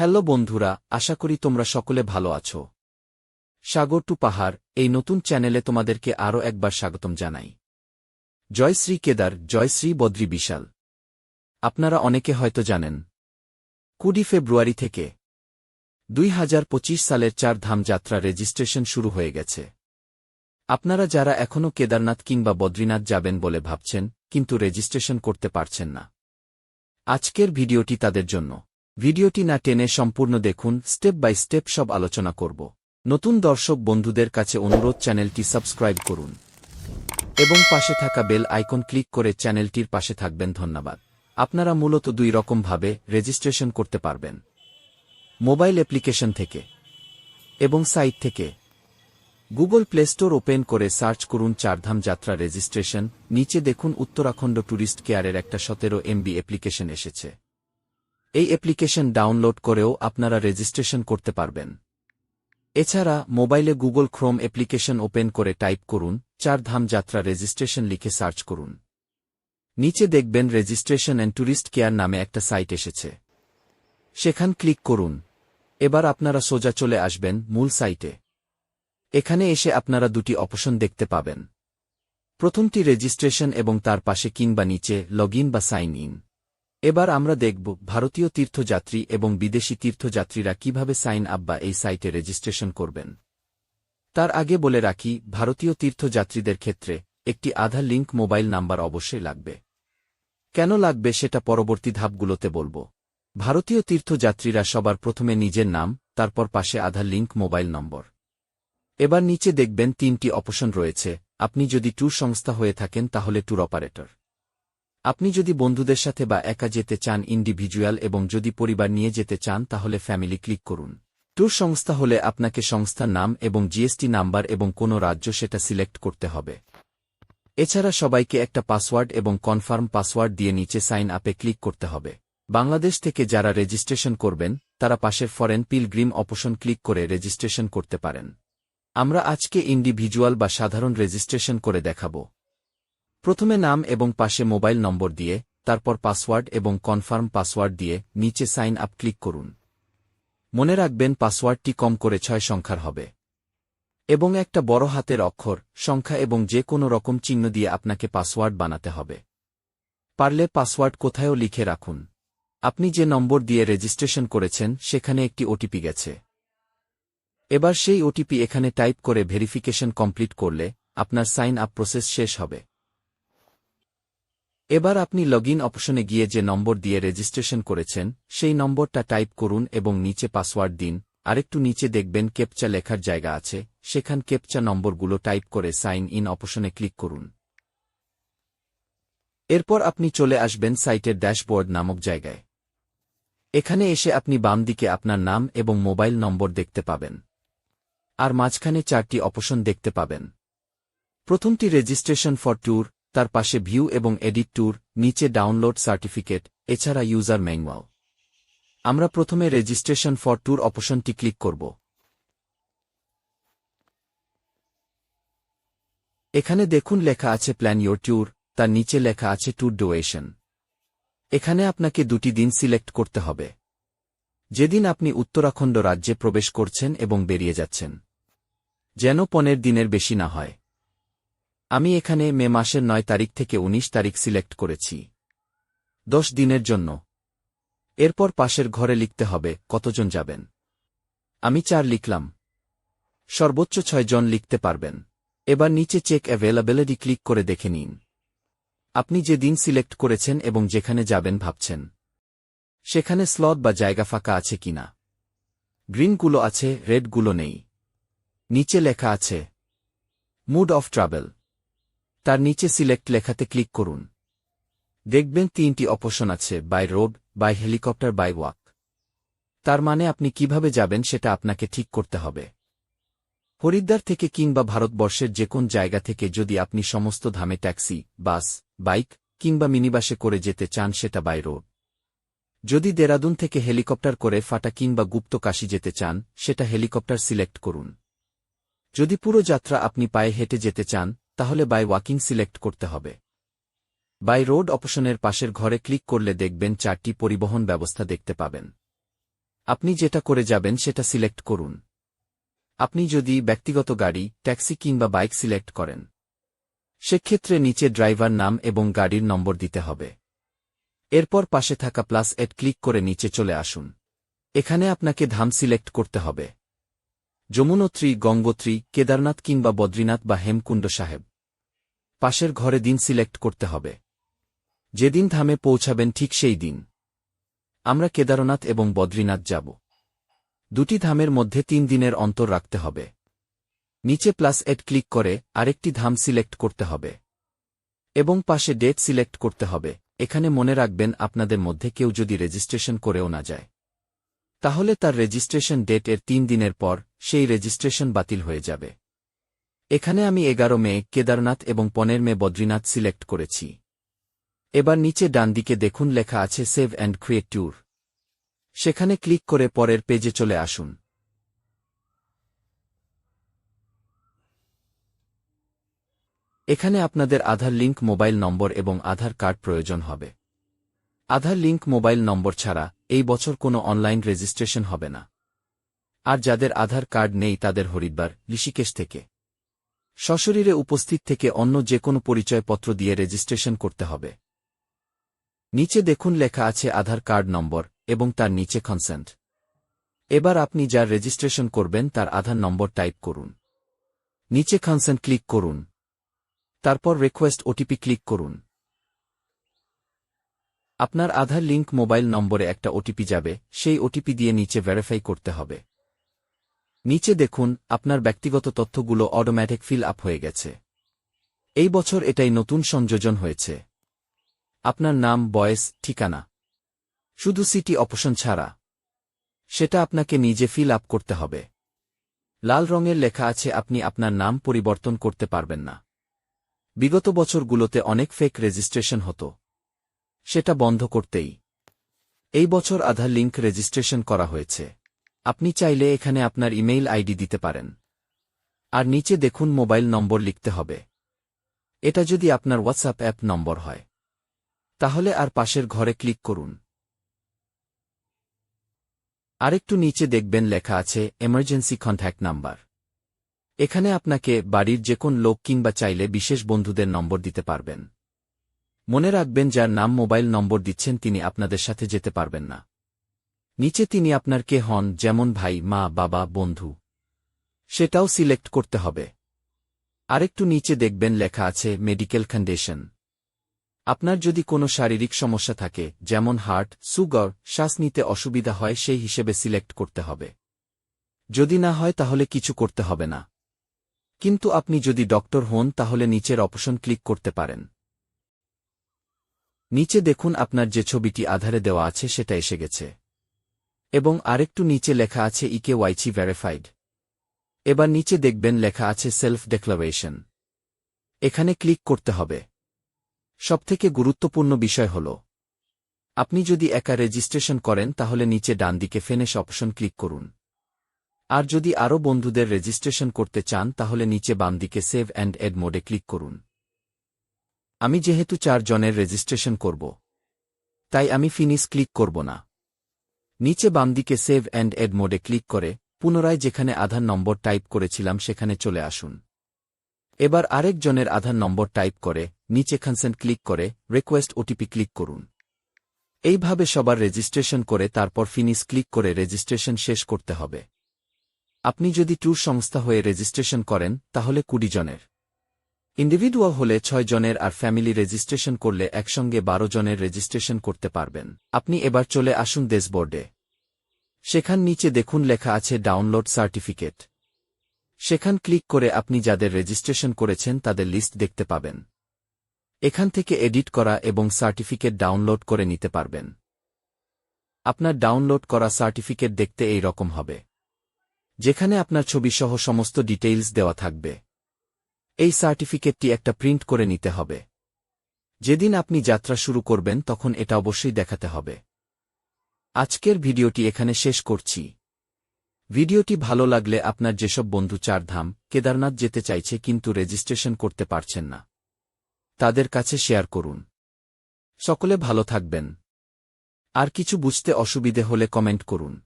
Hello বন্ধুরা, আশা করি তোমরা সকলে ভালো আছো। সাগর টু পাহাড়, এই নতুন চ্যানেলে তোমাদেরকে আরও একবার স্বাগতম জানাই। জয়শ্রী কেদার জয়শ্রী বদ্রী বিশাল। আপনারা অনেকে হয়তো জানেন, কুড়ি ফেব্রুয়ারি থেকে দুই হাজার পঁচিশ সালের চার ধাম যাত্রা রেজিস্ট্রেশন শুরু হয়ে গেছে। আপনারা যারা এখনও কেদারনাথ কিংবা বদ্রীনাথ যাবেন বলে ভাবছেন, কিন্তু রেজিস্ট্রেশন করতে পারছেন না। আজকের ভিডিওটি তাদের জন্য ভিডিওটি না টেনে সম্পূর্ণ দেখুন, স্টেপ বাই স্টেপ সব আলোচনা করব। নতুন দর্শক বন্ধুদের কাছে অনুরোধ, চ্যানেলটি সাবস্ক্রাইব করুন। এবং পাশে থাকা বেল আইকন ক্লিক করে চ্যানেলটির পাশে থাকবেন, ধন্যবাদ। আপনারা মূলত দুই রকমভাবে রেজিস্ট্রেশন করতে পারবেন। মোবাইল অ্যাপ্লিকেশন থেকে এবং সাইট থেকে। গুগল প্লে স্টোর ওপেন করে সার্চ করুন চারধাম যাত্রা রেজিস্ট্রেশন। নিচে দেখুন উত্তরাখণ্ড ট্যুরিস্ট কেয়ারের একটা সতেরো এমবি অ্যাপ্লিকেশন এসেছে। এই অ্যাপ্লিকেশন ডাউনলোড করেও আপনারা রেজিস্ট্রেশন করতে পারবেন। এছাড়া মোবাইলে গুগল ক্রোম অ্যাপ্লিকেশন ওপেন করে টাইপ করুন, চার ধাম যাত্রা রেজিস্ট্রেশন লিখে সার্চ করুন। নিচে দেখবেন রেজিস্ট্রেশন অ্যান্ড ট্যুরিস্ট কেয়ার নামে একটা সাইট এসেছে। সেখান ক্লিক করুন। এবার আপনারা সোজা চলে আসবেন মূল সাইটে। এখানে এসে আপনারা দুটি অপশন দেখতে পাবেন। প্রথমটি রেজিস্ট্রেশন এবং তার পাশে কিংবা নিচে লগ বা সাইন ইন। এবার আমরা দেখব ভারতীয় তীর্থযাত্রী এবং বিদেশি তীর্থযাত্রীরা কীভাবে সাইন আপ বা এই সাইটে রেজিস্ট্রেশন করবেন। তার আগে বলে রাখি, ভারতীয় তীর্থযাত্রীদের ক্ষেত্রে একটি আধার লিঙ্ক মোবাইল নাম্বার অবশ্যই লাগবে। কেন লাগবে সেটা পরবর্তী ধাপগুলোতে বলব। ভারতীয় তীর্থযাত্রীরা সবার প্রথমে নিজের নাম, তারপর পাশে আধার লিঙ্ক মোবাইল নম্বর। এবার নিচে দেখবেন তিনটি অপশন রয়েছে। আপনি যদি ট্যুর সংস্থা হয়ে থাকেন তাহলে ট্যুর অপারেটর। আপনি যদি বন্ধুদের সাথে বা একা যেতে চান ইন্ডিভিজুয়াল এবং যদি পরিবার নিয়ে যেতে চান, তাহলে ফ্যামিলি ক্লিক করুন। ট্যুর সংস্থা হলে আপনাকে সংস্থার নাম এবং জিএসটি নাম্বার এবং কোনো রাজ্য সেটা সিলেক্ট করতে হবে। এছাড়া সবাইকে একটা পাসওয়ার্ড এবং কনফার্ম পাসওয়ার্ড দিয়ে নিচে সাইন আপে ক্লিক করতে হবে। বাংলাদেশ থেকে যারা রেজিস্ট্রেশন করবেন, তারা পাশের ফরেন পিলগ্রিম অপশন ক্লিক করে রেজিস্ট্রেশন করতে পারেন। আমরা আজকে ইন্ডিভিজুয়াল বা সাধারণ রেজিস্ট্রেশন করে দেখাব। প্রথমে নাম এবং পাশে মোবাইল নম্বর দিয়ে, তারপর পাসওয়ার্ড এবং কনফার্ম পাসওয়ার্ড দিয়ে নিচে সাইন আপ ক্লিক করুন। মনে রাখবেন পাসওয়ার্ডটি কম করে ছয় সংখ্যার হবে। এবং একটা বড় হাতের অক্ষর, সংখ্যা এবং যে কোনো রকম চিহ্ন দিয়ে আপনাকে পাসওয়ার্ড বানাতে হবে। পারলে পাসওয়ার্ড কোথায়ও লিখে রাখুন। আপনি যে নম্বর দিয়ে রেজিস্ট্রেশন করেছেন, সেখানে একটি ওটিপি গেছে। এবার সেই ওটিপি এখানে টাইপ করে ভেরিফিকেশন কমপ্লিট করলে, আপনার সাইন আপ প্রসেস শেষ হবে। এবার আপনি লগ ইন অপশনে গিয়ে যে নম্বর দিয়ে রেজিস্ট্রেশন করেছেন, সেই নম্বরটা টাইপ করুন এবং নিচে পাসওয়ার্ড দিন। আরেকটু নিচে দেখবেন কেপচা লেখার জায়গা আছে, সেখান কেপচা নম্বরগুলো টাইপ করে সাইন ইন অপশনে ক্লিক করুন। এরপর আপনি চলে আসবেন সাইটের ড্যাশবোর্ড নামক জায়গায়। এখানে এসে আপনি বাম দিকে আপনার নাম এবং মোবাইল নম্বর দেখতে পাবেন। আর মাঝখানে চারটি অপশন দেখতে পাবেন। প্রথমটি রেজিস্ট্রেশন ফর ট্যুর তার পাশে ভিউ এবং এডিট ট্যুর নিচে ডাউনলোড সার্টিফিকেট, এছাড়া ইউজার ম্যানুয়াল। আমরা প্রথমে রেজিস্ট্রেশন ফর ট্যুর অপশনটি ক্লিক করব। এখানে দেখুন লেখা আছে প্ল্যান ইয়োর ট্যুর, তার নিচে লেখা আছে ট্যুর ডোয়েশন। এখানে আপনাকে দুটি দিন সিলেক্ট করতে হবে। যেদিন আপনি উত্তরাখণ্ড রাজ্যে প্রবেশ করছেন এবং বেরিয়ে যাচ্ছেন। যেন পনেরো দিনের বেশি না হয়। আমি এখানে মে মাসের নয় তারিখ থেকে ১৯ তারিখ সিলেক্ট করেছি। দশ দিনের জন্য। এরপর পাশের ঘরে লিখতে হবে, কতজন যাবেন। আমি চার লিখলাম। সর্বোচ্চ ছয় জন লিখতে পারবেন। এবার নিচে চেক অ্যাভেলেবেলিটি ক্লিক করে দেখে নিন। আপনি যে দিন সিলেক্ট করেছেন এবং যেখানে যাবেন ভাবছেন। সেখানে স্লট বা জায়গা ফাঁকা আছে কিনা গ্রিনগুলো আছে, রেডগুলো নেই। নিচে লেখা আছে, মুড অফ ট্রাভেল। তার নিচে সিলেক্ট লেখাতে ক্লিক করুন। দেখবেন তিনটি অপশন আছে, by road, by helicopter, by walk. তার মানে আপনি কীভাবে যাবেন সেটা আপনাকে ঠিক করতে হবে। হরিদ্বার থেকে কিংবা ভারতবর্ষের যে কোন জায়গা থেকে যদি আপনি সমস্ত ধামে ট্যাক্সি, বাস, বাইক কিংবা মিনিবাসে করে যেতে চান সেটা বাই রোড। যদি দেরাদুন থেকে হেলিকপ্টার করে ফাটা কিংবা গুপ্ত কাশি যেতে চান, সেটা হেলিকপ্টার সিলেক্ট করুন। যদি পুরো যাত্রা আপনি পায়ে হেঁটে যেতে চান তাহলে বাই ওয়াকিং সিলেক্ট করতে হবে। বাই রোড অপশনের পাশের ঘরে ক্লিক করলে দেখবেন চারটি পরিবহন ব্যবস্থা দেখতে পাবেন। আপনি যেটা করে যাবেন সেটা সিলেক্ট করুন। আপনি যদি ব্যক্তিগত গাড়ি ট্যাক্সি কিংবা বাইক সিলেক্ট করেন, সেক্ষেত্রে নিচে ড্রাইভার নাম এবং গাড়ির নম্বর দিতে হবে। এরপর পাশে থাকা প্লাস এড ক্লিক করে নিচে চলে আসুন। এখানে আপনাকে ধাম সিলেক্ট করতে হবে। যমুনোত্রী, গঙ্গোত্রী, কেদারনাথ কিংবা বদ্রীনাথ বা হেমকুণ্ড সাহেব। পাশের ঘরে দিন সিলেক্ট করতে হবে। যেদিন ধামে পৌঁছাবেন ঠিক সেই দিন। আমরা কেদারনাথ এবং বদ্রীনাথ যাব। দুটি ধামের মধ্যে তিন দিনের অন্তর রাখতে হবে। নিচে প্লাস এড ক্লিক করে আরেকটি ধাম সিলেক্ট করতে হবে। এবং পাশে ডেট সিলেক্ট করতে হবে। এখানে মনে রাখবেন আপনাদের মধ্যে কেউ যদি রেজিস্ট্রেশন করেও না যায়। তাহলে তার রেজিস্ট্রেশন ডেট এর তিন দিনের পর সেই রেজিস্ট্রেশন বাতিল হয়ে যাবে। এখানে আমি এগারো মে, কেদারনাথ এবং পনেরো মে বদ্রীনাথ সিলেক্ট করেছি। এবার নিচে ডান দিকে দেখুন লেখা আছে সেভ অ্যান্ড ক্রিয়েট ট্যুর। সেখানে ক্লিক করে পরের পেজে চলে আসুন। এখানে আপনাদের আধার লিঙ্ক, মোবাইল নম্বর এবং আধার কার্ড প্রয়োজন হবে। আধার লিঙ্ক, মোবাইল নম্বর ছাড়া এই বছর কোনো অনলাইন রেজিস্ট্রেশন হবে না। আর যাদের আধার কার্ড নেই তাদের হরিদ্বার, ঋষিকেশ থেকে। সশরীরে উপস্থিত থেকে অন্য যে কোনো পরিচয়পত্র দিয়ে রেজিস্ট্রেশন করতে হবে। নিচে দেখুন লেখা আছে আধার কার্ড নম্বর এবং তার নিচে কনসেন্ট এবার আপনি যার রেজিস্ট্রেশন করবেন তার আধার নম্বর টাইপ করুন। নিচে কনসেন্ট ক্লিক করুন। তারপর রিকোয়েস্ট ওটিপি ক্লিক করুন। আপনার আধার লিঙ্ক মোবাইল নম্বরে একটা ওটিপি যাবে, সেই ওটিপি দিয়ে নিচে ভেরিফাই করতে হবে। নিচে দেখুন, আপনার ব্যক্তিগত তথ্যগুলো অটোম্যাটিক ফিল আপ হয়ে গেছে। এই বছর এটাই নতুন সংযোজন হয়েছে। আপনার নাম, বয়স, ঠিকানা। শুধু সিটি অপশন ছাড়া। সেটা আপনাকে নিজে ফিল আপ করতে হবে। লাল রঙের লেখা আছে, আপনি আপনার নাম পরিবর্তন করতে পারবেন না। বিগত বছরগুলোতে অনেক ফেক রেজিস্ট্রেশন হতো। সেটা বন্ধ করতেই। এই বছর আধার লিঙ্ক রেজিস্ট্রেশন করা হয়েছে। আপনি চাইলে এখানে আপনার ইমেইল আইডি দিতে পারেন। আর নিচে দেখুন মোবাইল নম্বর লিখতে হবে। এটা যদি আপনার হোয়াটসঅ্যাপ অ্যাপ নম্বর হয়। তাহলে আর পাশের ঘরে ক্লিক করুন। আরেকটু নিচে দেখবেন লেখা আছে এমার্জেন্সি কন্ট্যাক্ট নাম্বার এখানে আপনাকে বাড়ির যে কোন লোক কিংবা চাইলে বিশেষ বন্ধুদের নম্বর দিতে পারবেন। মনে রাখবেন যার নাম মোবাইল নম্বর দিচ্ছেন তিনি আপনাদের সাথে যেতে পারবেন না। নিচে তিনি আপনার কে হন যেমন ভাই, মা, বাবা, বন্ধু। সেটাও সিলেক্ট করতে হবে। আরেকটু নিচে দেখবেন লেখা আছে মেডিকেল কন্ডিশন। আপনার যদি কোনো শারীরিক সমস্যা থাকে, যেমন হার্ট, সুগার, শ্বাস নিতে অসুবিধা হয়, সেই হিসেবে সিলেক্ট করতে হবে। যদি না হয়, তাহলে কিছু করতে হবে না। কিন্তু আপনি যদি ডক্টর হন, তাহলে নিচের অপশন ক্লিক করতে পারেন। নিচে দেখুন আপনার যে ছবিটি আধারে দেওয়া আছে, সেটা এসে গেছে। এবং আরেকটু নিচে লেখা আছে ইকে ওয়াইচি ভেরিফাইড এবার নিচে দেখবেন লেখা আছে সেলফ ডেক্লারেশন এখানে ক্লিক করতে হবে। সবথেকে গুরুত্বপূর্ণ বিষয় হল, আপনি যদি একা রেজিস্ট্রেশন করেন তাহলে নিচে ডান দিকে ফেনেশ অপশন ক্লিক করুন। আর যদি আরও বন্ধুদের রেজিস্ট্রেশন করতে চান তাহলে নিচে বাম দিকে সেভ অ্যান্ড এড মোডে ক্লিক করুন। আমি যেহেতু চার জনের রেজিস্ট্রেশন করব, তাই আমি ফিনিশ ক্লিক করব না। নিচে বাম দিকে সেভ অ্যান্ড এড মোডে ক্লিক করে পুনরায় যেখানে আধার নম্বর টাইপ করেছিলাম সেখানে চলে আসুন। এবার আরেকজনের আধার নম্বর টাইপ করে নিচে কনসেন্ট ক্লিক করে রিকোয়েস্ট ওটিপি ক্লিক করুন। এইভাবে সবার রেজিস্ট্রেশন করে তারপর ফিনিশ ক্লিক করে রেজিস্ট্রেশন শেষ করতে হবে। আপনি যদি ট্যুর সংস্থা হয়ে রেজিস্ট্রেশন করেন তাহলে কুড়ি জনের। ইন্ডিভিডুয়াল হলে ছয় জনের আর ফ্যামিলি রেজিস্ট্রেশন করলে একসঙ্গে বারো জনের রেজিস্ট্রেশন করতে পারবেন। আপনি এবার চলে আসুন দেশবোর্ডে সেখান নিচে দেখুন লেখা আছে ডাউনলোড সার্টিফিকেট। সেখান ক্লিক করে আপনি যাদের রেজিস্ট্রেশন করেছেন তাদের লিস্ট দেখতে পাবেন। এখান থেকে এডিট করা এবং সার্টিফিকেট ডাউনলোড করে নিতে পারবেন। আপনার ডাউনলোড করা সার্টিফিকেট দেখতে এই রকম হবে। যেখানে আপনার ছবিসহ সমস্ত ডিটেইলস দেওয়া থাকবে। এই সার্টিফিকেটটি একটা প্রিন্ট করে নিতে হবে। যেদিন আপনি যাত্রা শুরু করবেন, তখন এটা অবশ্যই দেখাতে হবে। আজকের ভিডিওটি এখানে শেষ করছি। ভিডিওটি ভালো লাগলে আপনার যেসব বন্ধু চারধাম, কেদারনাথ যেতে চাইছে কিন্তু রেজিস্ট্রেশন করতে পারছেন না, তাদের কাছে শেয়ার করুন। সকলে ভালো থাকবেন। আর কিছু বুঝতে অসুবিধে হলে কমেন্ট করুন।